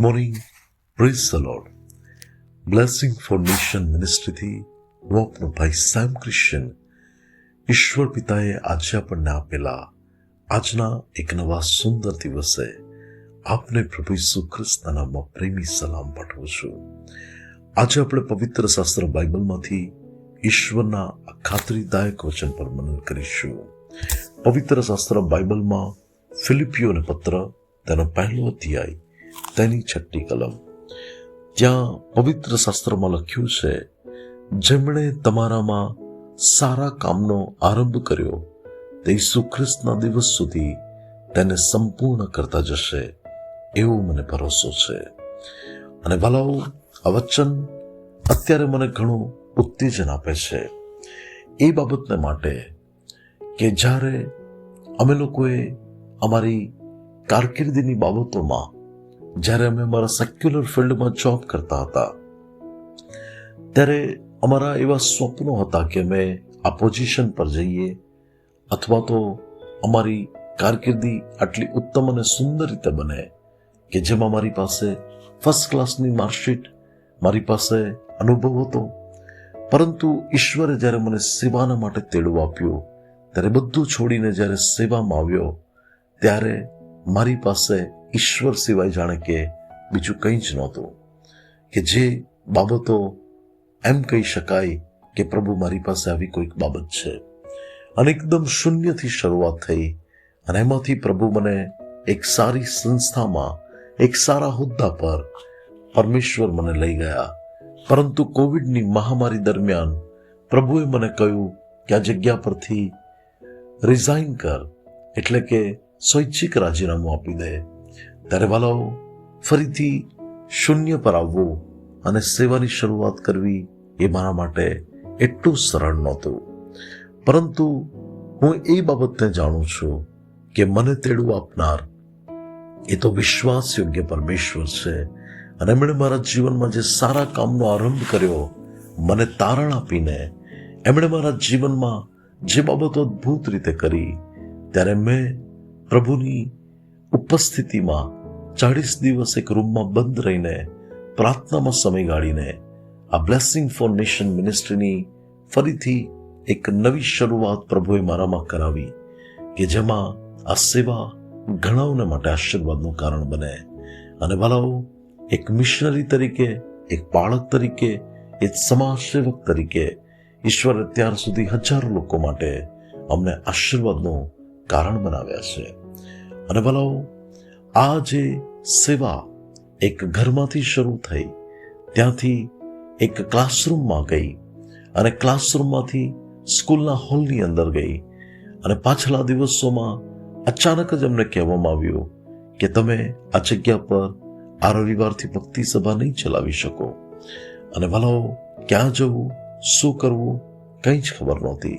Morning praise the lord blessing for nation મિનિસ્ટ્રીથી હું ભાઈ same Christian ઈશ્વર પિતાએ આજે આપણને આપેલા આજના એક નવા સુંદર દિવસે આપને પ્રભુ ઈસુ ખ્રિસ્તના નામમાં પ્રેમી સલામ પાઠવું છું. આજે આપણે પવિત્ર શાસ્ત્ર બાઇબલમાંથી ઈશ્વરના ખાતરીદાયક વચન પર મનન કરીશું. પવિત્ર શાસ્ત્ર બાઇબલમાં ફિલિપિયોને પત્ર તેનો પહેલો અધ્યાય તેની છઠ્ઠી કલમ. ત્યાં પવિત્ર શાસ્ત્રમાં લખ્યું છે, જેમણે તમારામાં સારા કામનો આરંભ કર્યો, તે સુખ્રિસ્તના દિવસ સુધી તેને સંપૂર્ણ કરતા જશે. એવો મને ભરોસો છે. અને વાલાઓ આ વચન અત્યારે મને ઘણું ઉત્તેજન આપે છે. એ બાબતને માટે કે જ્યારે અમે લોકોએ અમારી કારકિર્દીની બાબતોમાં જ્યારે અમે અમારા સેક્યુલર ફિલ્ડમાં જોબ કરતા હતા, ત્યારે અમારા એવા સ્વપ્નો હતા કે અમે આ પોઝિશન પર જઈએ અથવા તો અમારી કારકિર્દી આટલી ઉત્તમ અને સુંદર રીતે બને કે જેમાં મારી પાસે ફર્સ્ટ ક્લાસની માર્કશીટ મારી પાસે અનુભવ હતો. પરંતુ ઈશ્વરે જ્યારે મને સેવાના માટે તેડવું આપ્યું, ત્યારે બધું છોડીને જ્યારે સેવામાં આવ્યો, ત્યારે મારી પાસે ઈશ્વર સિવાય જાણે કે બીજું કંઈ જ નહોતું. કે જે બાબતો એમ કહી શકાય કે પ્રભુ મારી પાસે આવી કોઈક બાબત છે. અને એકદમ શૂન્યથી શરૂઆત થઈ અને એમાંથી પ્રભુ મને એક સારી સંસ્થામાં, એક સારા હોદ્દા પર પરમેશ્વર મને લઈ ગયા. પરંતુ કોવિડની મહામારી દરમિયાન પ્રભુએ મને કહ્યું કે આ જગ્યા પરથી રિઝાઇન કર. એટલે કે સ્વૈચ્છિક રાજીનામું આપી દે ત્યારે વાલાઓ ફરીથી શૂન્ય પર આવવું અને સેવાની શરૂઆત કરવી એ મારા માટે એટલું સરળ નહોતું. પરંતુ હું એ બાબતને જાણું છું કે મને તેડું આપનાર એ તો વિશ્વાસ યોગ્ય પરમેશ્વર છે અને એમણે મારા જીવનમાં જે સારા કામનો આરંભ કર્યો, મને તારણ આપીને એમણે મારા જીવનમાં જે બાબતો અદ્ભુત રીતે કરી, ત્યારે મેં પ્રભુની ઉપસ્થિતિમાં ચાળીસ દિવસ એક રૂમમાં બંધ રહીને પ્રાર્થનામાં સમય ગાળીને આ બ્લેસિંગ ફોર નેશન મિનિસ્ટ્રીની ફરીથી એક નવી શરૂઆત પ્રભુએ મારામાં કરાવી કે જેમાં આ સેવા ઘણાઓને માટે આશીર્વાદનું કારણ બને. અને ભલાઓ એક મિશનરી તરીકે, એક બાળક તરીકે, એક સમાજ સેવક તરીકે ઈશ્વરે ત્યાર સુધી હજારો લોકો માટે અમને આશીર્વાદનું કારણ બનાવ્યા છે. અને ભલાઓ આ જે સેવા એક ઘરમાંથી શરૂ થઈ, ત્યાંથી એક ક્લાસરૂમમાં ગઈ અને ક્લાસરૂમમાંથી સ્કૂલના હોલની અંદર ગઈ અને પાછલા દિવસોમાં અચાનક જ અમને કહેવામાં આવ્યું કે તમે આ જગ્યા પર આ રવિવારથી ભક્તિ સભા નહીં ચલાવી શકો. અને ભલાઓ ક્યાં જવું, શું કરવું, કંઈ જ ખબર નહોતી.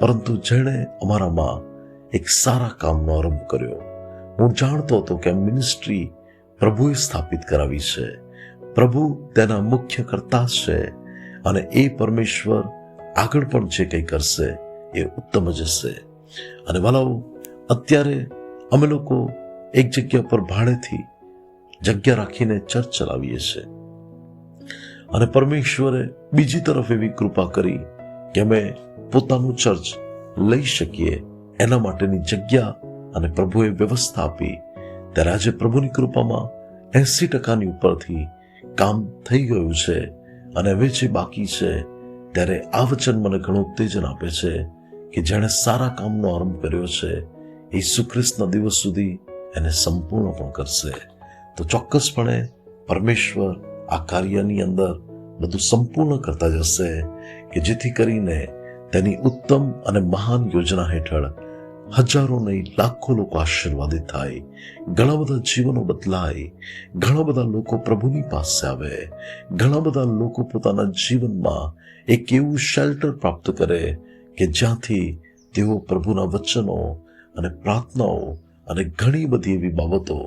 પરંતુ જેણે અમારામાં એક સારા કામનો આરંભ કર્યો. હું જાણતો હતો કે મિનિસ્ટ્રી પ્રભુએ સ્થાપિત કરાવી છે. પ્રભુ તેના મુખ્ય કરતા છે અને એ પરમેશ્વર આગળ પણ જે કંઈ કરશે એ ઉત્તમ જ હશે. અને વાલાઓ, અત્યારે અમે લોકો એક જગ્યા પર ભાડેથી જગ્યા રાખીને ચર્ચ ચલાવીએ છીએ અને પરમેશ્વરે બીજી તરફ એવી કૃપા કરી કે અમે પોતાનું ચર્ચ લઈ શકીએ એના માટેની જગ્યા અને પ્રભુએ વ્યવસ્થા આપી ત્યારે આજે પ્રભુની કૃપામાં એસી ટકાની ઉપરથી કામ થઈ ગયું છે અને હવે જે બાકી છે. ત્યારે આ વચન મને ઘણું ઉત્તેજન આપે છે કે જેણે સારા કામનો આરંભ કર્યો છે એ સુખ્રિસ્તના દિવસ સુધી એને સંપૂર્ણ પણ કરશે. તો ચોક્કસપણે પરમેશ્વર આ કાર્યની અંદર બધું સંપૂર્ણ કરતા જશે કે જેથી કરીને તેની ઉત્તમ અને મહાન યોજના હેઠળ હજારો નહીં લાખો લોકો આશીર્વાદિત થાય ઘણા બધા જીવનો બદલાય ઘણા બધા લોકો પ્રભુની પાસે આવે ઘણા બધા લોકો પોતાના જીવનમાં એક એવું શેલ્ટર પ્રાપ્ત કરે કે જ્યાંથી તેઓ પ્રભુના વચનો અને પ્રાર્થનાઓ અને ઘણી બધી એવી બાબતો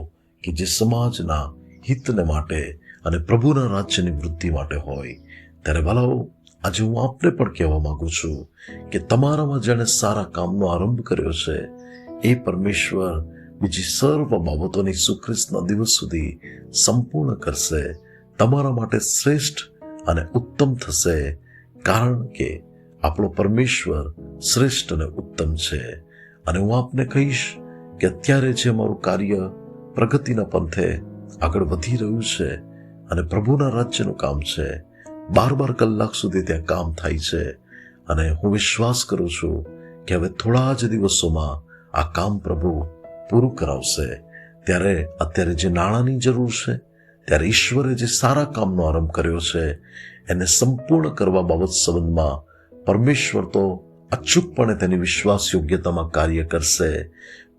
કે જે સમાજના હિતને માટે અને પ્રભુના રાજ્યની વૃદ્ધિ માટે હોય ત્યારે વાલાઓ આજે હું આપને પણ કહેવા માંગુ છું કે તમારામાં જેણે સારા કામનો આરંભ કર્યો છે, એ પરમેશ્વર બીજી સર્વ બાબતોની સુખ્રિસ્તના દિવસ સુધી સંપૂર્ણ કરશે, તમારા માટે શ્રેષ્ઠ અને ઉત્તમ થશે, કારણ કે આપણો પરમેશ્વર શ્રેષ્ઠ અને ઉત્તમ છે. અને હું આપને કહીશ કે અત્યારે જે અમારું કાર્ય પ્રગતિના પંથે આગળ વધી રહ્યું છે અને પ્રભુના રાજ્યનું કામ છે બાર બાર કલાક સુધી ત્યાં કામ થાય છે અને હું વિશ્વાસ કરું છું કે હવે થોડા જ દિવસોમાં આ કામ પ્રભુ પૂરું કરાવશે. ત્યારે અત્યારે જે નાણાંની જરૂર છે, ત્યારે ઈશ્વરે જે સારા કામનો આરંભ કર્યો છે, એને સંપૂર્ણ કરવા બાબત સંબંધમાં પરમેશ્વર તો અચૂકપણે તેની વિશ્વાસ યોગ્યતામાં કાર્ય કરશે.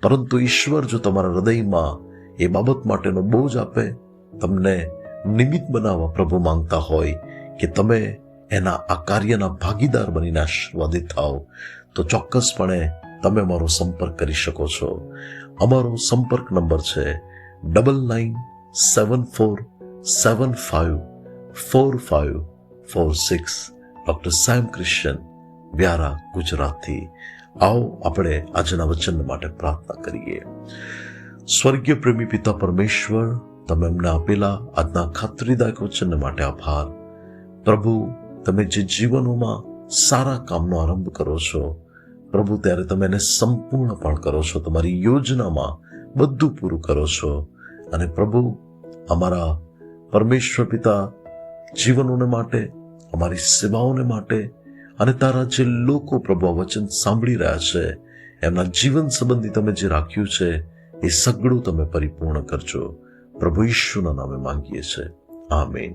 પરંતુ ઈશ્વર જો તમારા હૃદયમાં એ બાબત માટેનો બોજ આપે, તમને નિમિત્ત બનાવવા પ્રભુ માંગતા હોય કે તમે એના આ કાર્યના ભાગીદાર બનીને આશીર્વાદિત થાઓ, તો ચોક્કસપણે તમે અમારો સંપર્ક કરી શકો છો. અમારો સંપર્ક નંબર છે double nine seven four seven five four five four six doctor Sam Christian, Vyara, ગુજરાતથી. આવો આપણે આજના વચન માટે પ્રાર્થના કરીએ. સ્વર્ગીય પ્રેમી પિતા પરમેશ્વર, તમે અમને આપેલા આજના ખાતરીદાયક વચન માટે આભાર. પ્રભુ, તમે જે જીવનોમાં સારા કામનો આરંભ કરો છો, પ્રભુ, ત્યારે તમે એને સંપૂર્ણ પણ કરો છો. તમારી યોજનામાં બધું પૂરું કરો છો. અને પ્રભુ, અમારા પરમેશ્વર પિતા જીવનોને માટે, અમારી સેવાઓને માટે અને તારા જે લોકો પ્રભુ આ વચન સાંભળી રહ્યા છે, એમના જીવન સંબંધી તમે જે રાખ્યું છે, એ સગળું તમે પરિપૂર્ણ કરજો. પ્રભુ ઈશ્વરના નામે માંગીએ છીએ. Amen.